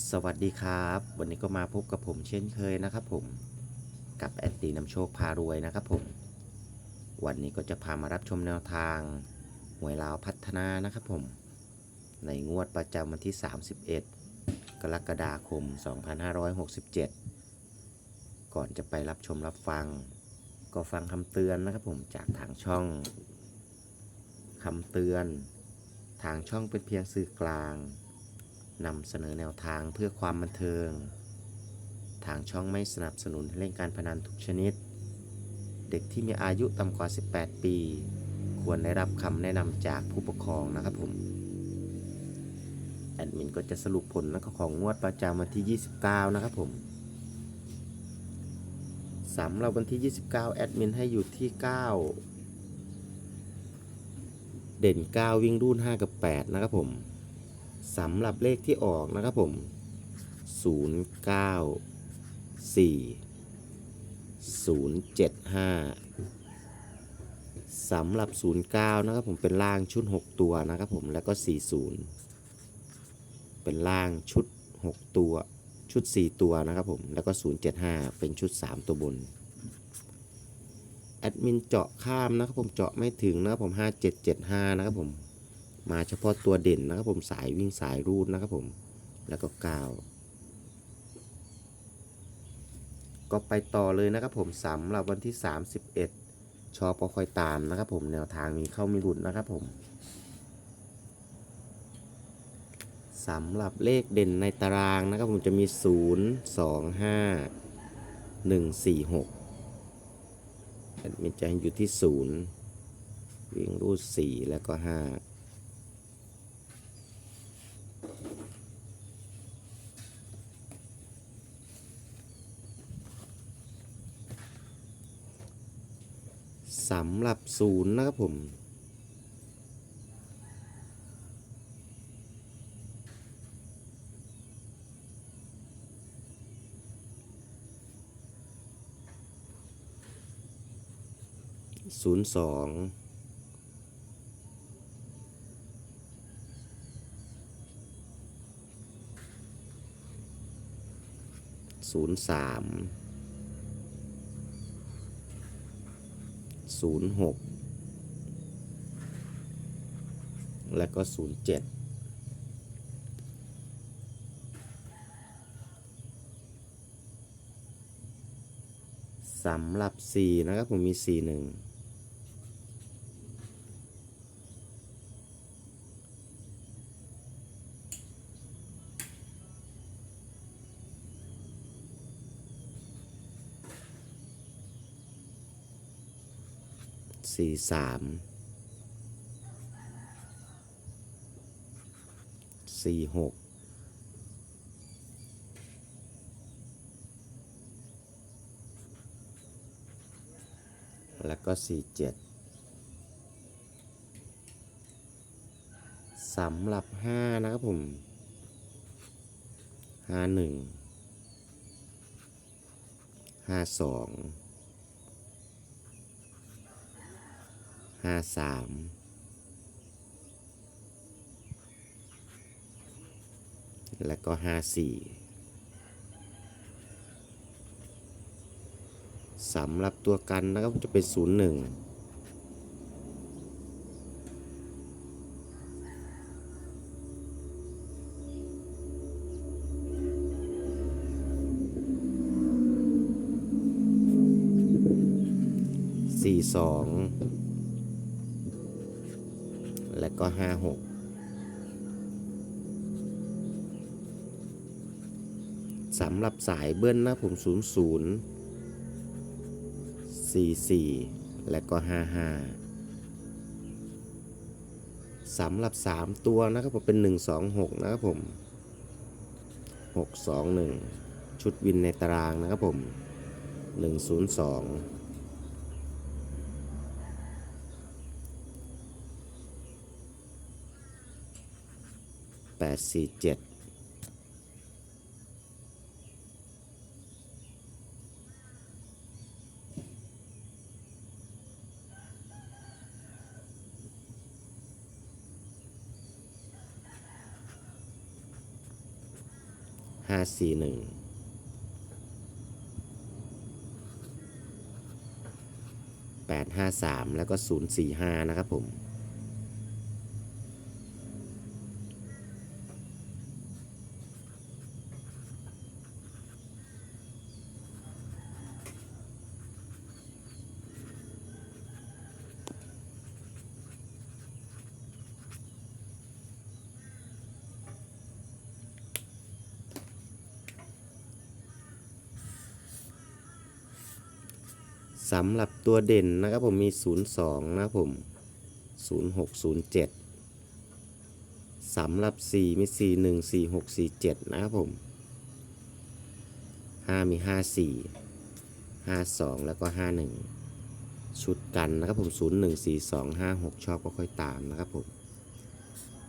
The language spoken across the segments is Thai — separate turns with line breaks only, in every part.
สวัสดีครับ วันนี้ก็มาพบกับผมเช่นเคยนะครับผมกับแอดตีนำโชคพารวยนะครับผม วันนี้ก็จะพามารับชมแนวทางหวยลาวพัฒนานะครับผม ในงวดประจำวันที่ 31 กรกฎาคม 2567 ก่อนจะไปรับชมรับฟัง ก็ฟังคำเตือนนะครับผมจากทางช่องคำเตือน ทางช่องเป็นเพียงสื่อกลาง นำเสนอแนวทางเพื่อความบันเทิง ทางช่องไม่สนับสนุนให้เล่นการพนันทุกชนิด เด็กที่มีอายุต่ำกว่า 18 ปี ควรได้รับคำแนะนำจากผู้ปกครองนะครับผม แอดมินก็จะสรุปผลแล้วก็ของงวดประจำวันที่ 29 นะครับผมสำหรับวันที่ 29 แอดมินให้อยู่ที่ 9 เด่น 9 วิ่งรุ่น 5 กับ 8 นะครับผม สำหรับเลขที่ออกนะครับผม 0 9 4 0 7 5 สำหรับ 09 นะครับผมเป็นล่างชุด 6 ตัวนะครับผมแล้วก็ 40 เป็นล่างชุด 6 ตัวชุด 4 ตัวนะครับผมแล้วก็ 075 เป็นชุด 3 ตัวบนแอดมินเจาะข้ามนะครับผมเจาะไม่ถึงนะครับผม 5775 นะครับผม มาเฉพาะตัวเด่นนะครับผมสายวิ่งสายรูดนะครับผมแล้วก็กาวก็ไปต่อเลยนะครับผมสำหรับวันที่ 31 ชอบก็ค่อยตามนะครับผมแนวทางมีเข้ามีหลุดนะครับผมสำหรับเลขเด่นในตารางนะครับผมจะมี 0 2 5 1 4 6มินจะให้อยู่ที่ 0 วิ่งรูด 4 แล้วก็ 5 สำหรับศูนย์นะครับผม ศูนย์สองศูนย์สาม ศูนย์หกและก็ศูนย์เจ็ดสำหรับ 4 นะครับ ผมมี 4 1 สี่สามสี่หกแล้วก็สี่เจ็ดสำหรับห้านะครับผมห้าหนึ่งห้าสอง ห้าสามแล้วก็ห้าสี่สำหรับตัวกันนะครับจะเป็นศูนย์หนึ่งสี่สอง และก็ห้าหกสำหรับสายเบิ้ลนะผมศูนย์ศูนย์สี่สี่และก็ห้าห้าสำหรับสามตัวนะครับผมเป็นหนึ่งสองหกนะครับผมหกสองหนึ่งชุดวินในตารางนะครับผมหนึ่งศูนย์สอง แปดสี่เจ็ดห้าสี่หนึ่งแปดห้าสามแล้วก็ศูนย์สี่ห้านะครับผม สำหรับตัวเด่นนะครับผมมี 02 นะครับผม 0607สำหรับ 4 มี 41 4647 นะครับผม 5 มี 54 52 แล้วก็ 51 ชุดกันนะครับผม 0142 56 ชอบก็ค่อยตามนะครับผม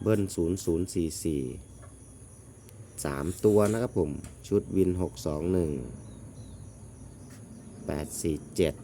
เบิ้ล 0044 3 ตัวนะครับผม ชุดวิน 621 847